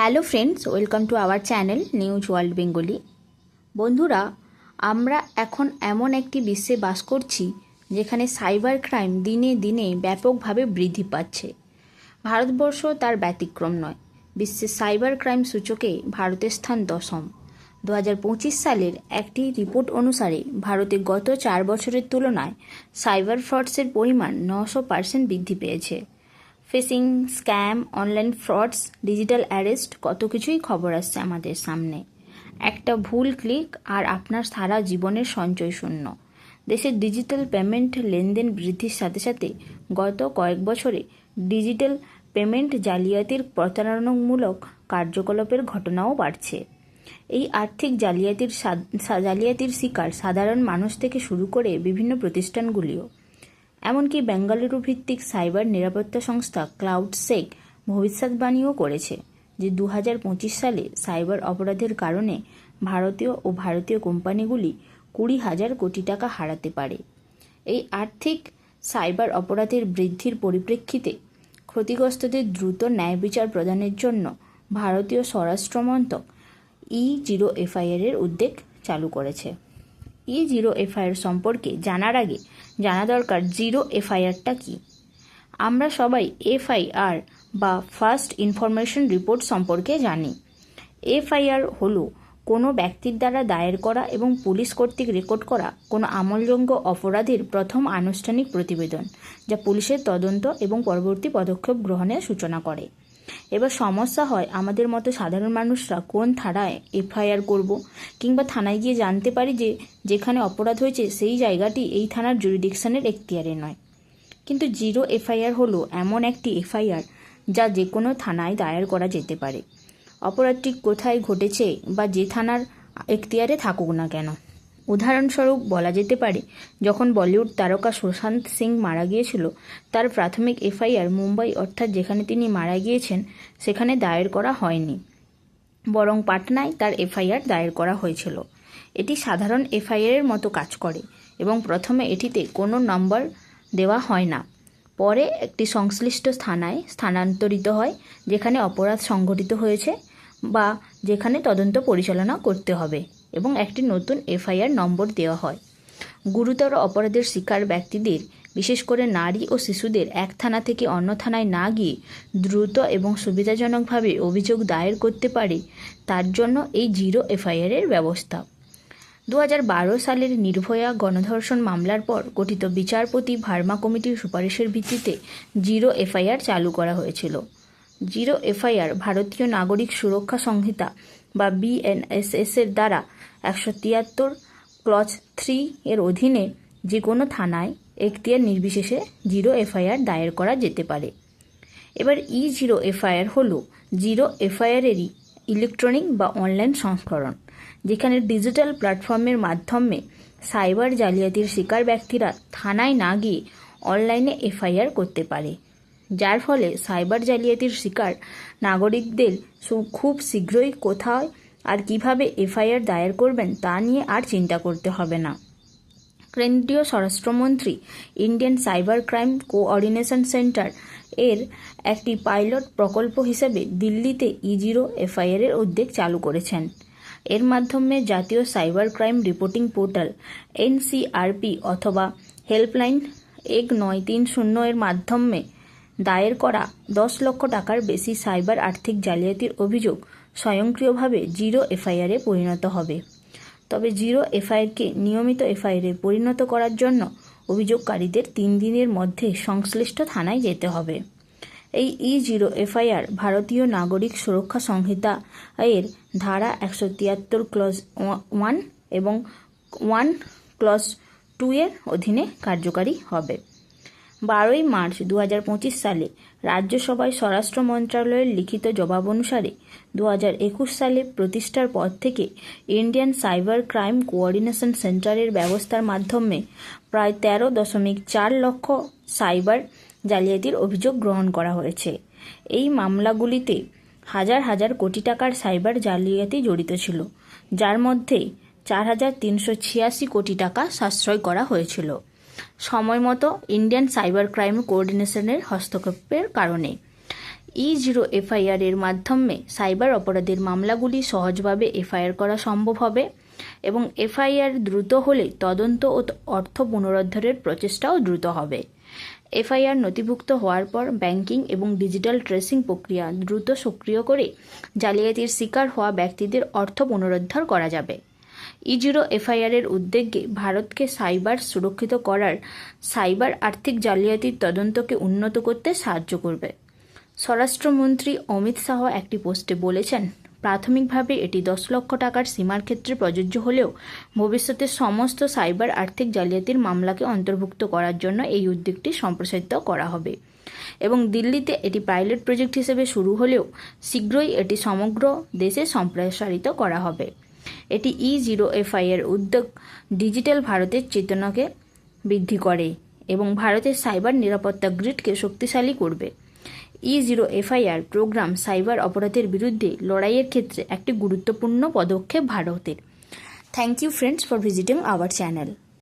Hello friends, welcome to our channel news world Bengali. বন্ধুরা, আমরা এখন এমন একটি বিশ্বে বাস করছি যেখানে সাইবার ক্রাইম দিনে দিনে ব্যাপকভাবে বৃদ্ধি পাচ্ছে। ভারতবর্ষ তার ব্যতিক্রম নয়। বিশ্বের সাইবার ক্রাইম সূচকে ভারতের স্থান দশম। দু হাজার পঁচিশ সালের একটি রিপোর্ট অনুসারে ভারতে গত চার বছরের তুলনায় সাইবার ফ্রডসের পরিমাণ নশো পার্সেন্ট বৃদ্ধি পেয়েছে। Phishing scam online frauds digital arrest কত কিছুই খবর আসছে আমাদের সামনে। একটা ভুল ক্লিক আর আপনার সারা জীবনের সঞ্চয় শূন্য। দেশের ডিজিটাল পেমেন্ট লেনদেন বৃদ্ধির সাথে সাথে গত কয়েক বছরে ডিজিটাল পেমেন্ট জালিয়াতির প্রতারণামূলক কার্যকলাপের ঘটনাও বাড়ছে। এই আর্থিক জালিয়াতির জালিয়াতির শিকার সাধারণ মানুষ থেকে শুরু করে বিভিন্ন প্রতিষ্ঠানগুলিও। এমনকি বেঙ্গালুরু ভিত্তিক সাইবার নিরাপত্তা সংস্থা ক্লাউড সেক ভবিষ্যৎবাণীও করেছে যে দু হাজার পঁচিশ সালে সাইবার অপরাধের কারণে ভারতীয় ও ভারতীয় কোম্পানিগুলি কুড়ি হাজার কোটি টাকা হারাতে পারে। এই আর্থিক সাইবার অপরাধের বৃদ্ধির পরিপ্রেক্ষিতে ক্ষতিগ্রস্তদের দ্রুত ন্যায় বিচার প্রদানের জন্য ভারতীয় স্বরাষ্ট্রমন্ত্রক ই জিরো এফআইআর এর উদ্যোগ চালু করেছে। ই জিরো এফআইআর সম্পর্কে জানার আগে জানা দরকার জিরো এফআইআরটা কি? আমরা সবাই এফআইআর বা ফার্স্ট ইনফরমেশন রিপোর্ট সম্পর্কে জানি। এফআইআর হলো কোনো ব্যক্তির দ্বারা দায়ের করা এবং পুলিশ কর্তৃক রেকর্ড করা কোনো আমলযোগ্য অপরাধের প্রথম আনুষ্ঠানিক প্রতিবেদন, যা পুলিশের তদন্ত এবং পরবর্তী পদক্ষেপ গ্রহণের সূচনা করে। এবার সমস্যা হয় আমাদের মতো সাধারণ মানুষরা কোন থানায় এফআইআর করব কিংবা থানায় গিয়ে জানতে পারি যে যেখানে অপরাধ হয়েছে সেই জায়গাটি এই থানার জুরিডিকশনের এখতিয়ারে নয়। কিন্তু জিরো এফআইআর হলো এমন একটি এফআইআর যা যে কোনো থানায় দায়ের করা যেতে পারে। অপরাধটি কোথায় ঘটেছে বা যে থানার এখতিয়ারে থাকুক না কেন। উদাহরণস্বরূপ বলা যেতে পারে, যখন বলিউড তারকা সুশান্ত সিং মারা গিয়েছিল, তার প্রাথমিক এফআইআর মুম্বাই, অর্থাৎ যেখানে তিনি মারা গিয়েছেন, সেখানে দায়ের করা হয়নি। বরং পাটনায় তার এফআইআর দায়ের করা হয়েছিল। এটি সাধারণ এফআইআর এর মতো কাজ করে এবং প্রথমে এটিতে কোনো নম্বর দেওয়া হয় না। পরে একটি সংশ্লিষ্ট থানায় স্থানান্তরিত হয়, যেখানে অপরাধ সংঘটিত হয়েছে বা যেখানে তদন্ত পরিচালনা করতে হবে। এবং একটি নতুন এফআইআর নম্বর দেওয়া হয়। গুরুতর অপরাধের শিকার ব্যক্তিদের, বিশেষ করে নারী ও শিশুদের, এক থানা থেকে অন্য থানায় না গিয়ে দ্রুত এবং সুবিধাজনকভাবে অভিযোগ দায়ের করতে পারে, তার জন্য এই জিরো এফআইআর এর ব্যবস্থা। দু হাজার বারো সালের নির্ভয়া গণধর্ষণ মামলার পর গঠিত বিচারপতি ভার্মা কমিটির সুপারিশের ভিত্তিতে জিরো এফআইআর চালু করা হয়েছিল। জিরো এফআইআর ভারতীয় নাগরিক সুরক্ষা সংহিতা বা বিএনএসএস এর দ্বারা একশো তিয়াত্তর ক্লচ থ্রি এর অধীনে যে কোনো থানায় এখতিয়ার নির্বিশেষে জিরো এফআইআর দায়ের করা যেতে পারে। এবার ই জিরো এফআইআর হলো জিরো এফআইআরেরই ইলেকট্রনিক বা অনলাইন সংস্করণ, যেখানে ডিজিটাল প্ল্যাটফর্মের মাধ্যমে সাইবার জালিয়াতির শিকার ব্যক্তিরা থানায় না গিয়ে অনলাইনে এফআইআর করতে পারে। যার ফলে সাইবার জালিয়াতির শিকার নাগরিকদের খুব শীঘ্রই কোথায় আর কীভাবে এফআইআর দায়ের করবেন তা নিয়ে আর চিন্তা করতে হবে না। কেন্দ্রীয় স্বরাষ্ট্রমন্ত্রী, Indian cyber crime coordination centre এর একটি পাইলট প্রকল্প হিসেবে দিল্লিতে ই জিরো এফআইআর এর উদ্যোগ চালু করেছেন। এর মাধ্যমে জাতীয় cyber crime reporting portal, NCRP অথবা হেল্পলাইন এক নয় তিন শূন্য এর মাধ্যমে দায়ের করা দশ লক্ষ টাকার বেশি সাইবার আর্থিক জালিয়াতির অভিযোগ স্বয়ংক্রিয়ভাবে জিরো এফআইআরে পরিণত হবে। তবে জিরো এফআইআরকে নিয়মিত এফআইআরে পরিণত করার জন্য অভিযোগকারীদের তিন দিনের মধ্যে সংশ্লিষ্ট থানায় যেতে হবে। এই ই জিরো এফআইআর ভারতীয় নাগরিক সুরক্ষা সংহিতা এর ধারা একশো তিয়াত্তর ক্লজ ওয়ান এবং ওয়ান ক্লজ টু এর অধীনে কার্যকারী হবে। বারোই মার্চ দু হাজার পঁচিশ সালে রাজ্যসভায় স্বরাষ্ট্র মন্ত্রণালয়ের লিখিত জবাব অনুসারে দু হাজার একুশ সালে প্রতিষ্ঠার পর থেকে ইন্ডিয়ান সাইবার ক্রাইম কোঅর্ডিনেশন সেন্টারের ব্যবস্থার মাধ্যমে প্রায় তেরো দশমিক চার লক্ষ সাইবার জালিয়াতির অভিযোগ গ্রহণ করা হয়েছে। এই মামলাগুলিতে হাজার হাজার কোটি টাকার সাইবার জালিয়াতি জড়িত ছিল, যার মধ্যে চার হাজার তিনশো ছিয়াশি কোটি টাকা সাশ্রয় করা হয়েছিল। সময় মতো ইন্ডিয়ান সাইবার ক্রাইম কোঅর্ডিনেশনের হস্তক্ষেপের কারণে। ই জিরো এফআইআর এর মাধ্যমে সাইবার অপরাধের মামলাগুলি সহজভাবে এফআইআর করা সম্ভব হবে এবং এফআইআর দ্রুত হলে তদন্ত ও অর্থ পুনরুদ্ধারের প্রচেষ্টাও দ্রুত হবে। এফআইআর নথিভুক্ত হওয়ার পর ব্যাংকিং এবং ডিজিটাল ট্রেসিং প্রক্রিয়া দ্রুত সক্রিয় করে জালিয়াতির শিকার হওয়া ব্যক্তিদের অর্থ পুনরুদ্ধার করা যাবে। ই জিরো এফআইআর এর উদ্যোগে ভারতকে সাইবার সুরক্ষিত করার সাইবার আর্থিক জালিয়াতির তদন্তকে উন্নত করতে সাহায্য করবে। স্বরাষ্ট্রমন্ত্রী অমিত শাহ একটি পোস্টে বলেছেন, প্রাথমিকভাবে এটি দশ লক্ষ টাকার সীমার ক্ষেত্রে প্রযোজ্য হলেও ভবিষ্যতে সমস্ত সাইবার আর্থিক জালিয়াতির মামলাকে অন্তর্ভুক্ত করার জন্য এই উদ্যোগটি সম্প্রসারিত করা হবে। এবং দিল্লিতে এটি পাইলট প্রজেক্ট হিসেবে শুরু হলেও শীঘ্রই এটি সমগ্র দেশে সম্প্রসারিত করা হবে। এটি ই জিরো এর উদ্যোগ। ডিজিটাল ভারতের চেতনাকে বৃদ্ধি করে এবং ভারতের সাইবার নিরাপত্তা গ্রিডকে শক্তিশালী করবে। E zero FIR programme cyber অপরাধের বিরুদ্ধে লড়াইয়ের ক্ষেত্রে একটি গুরুত্বপূর্ণ পদক্ষেপ ভারতের। Thank you friends for visiting our channel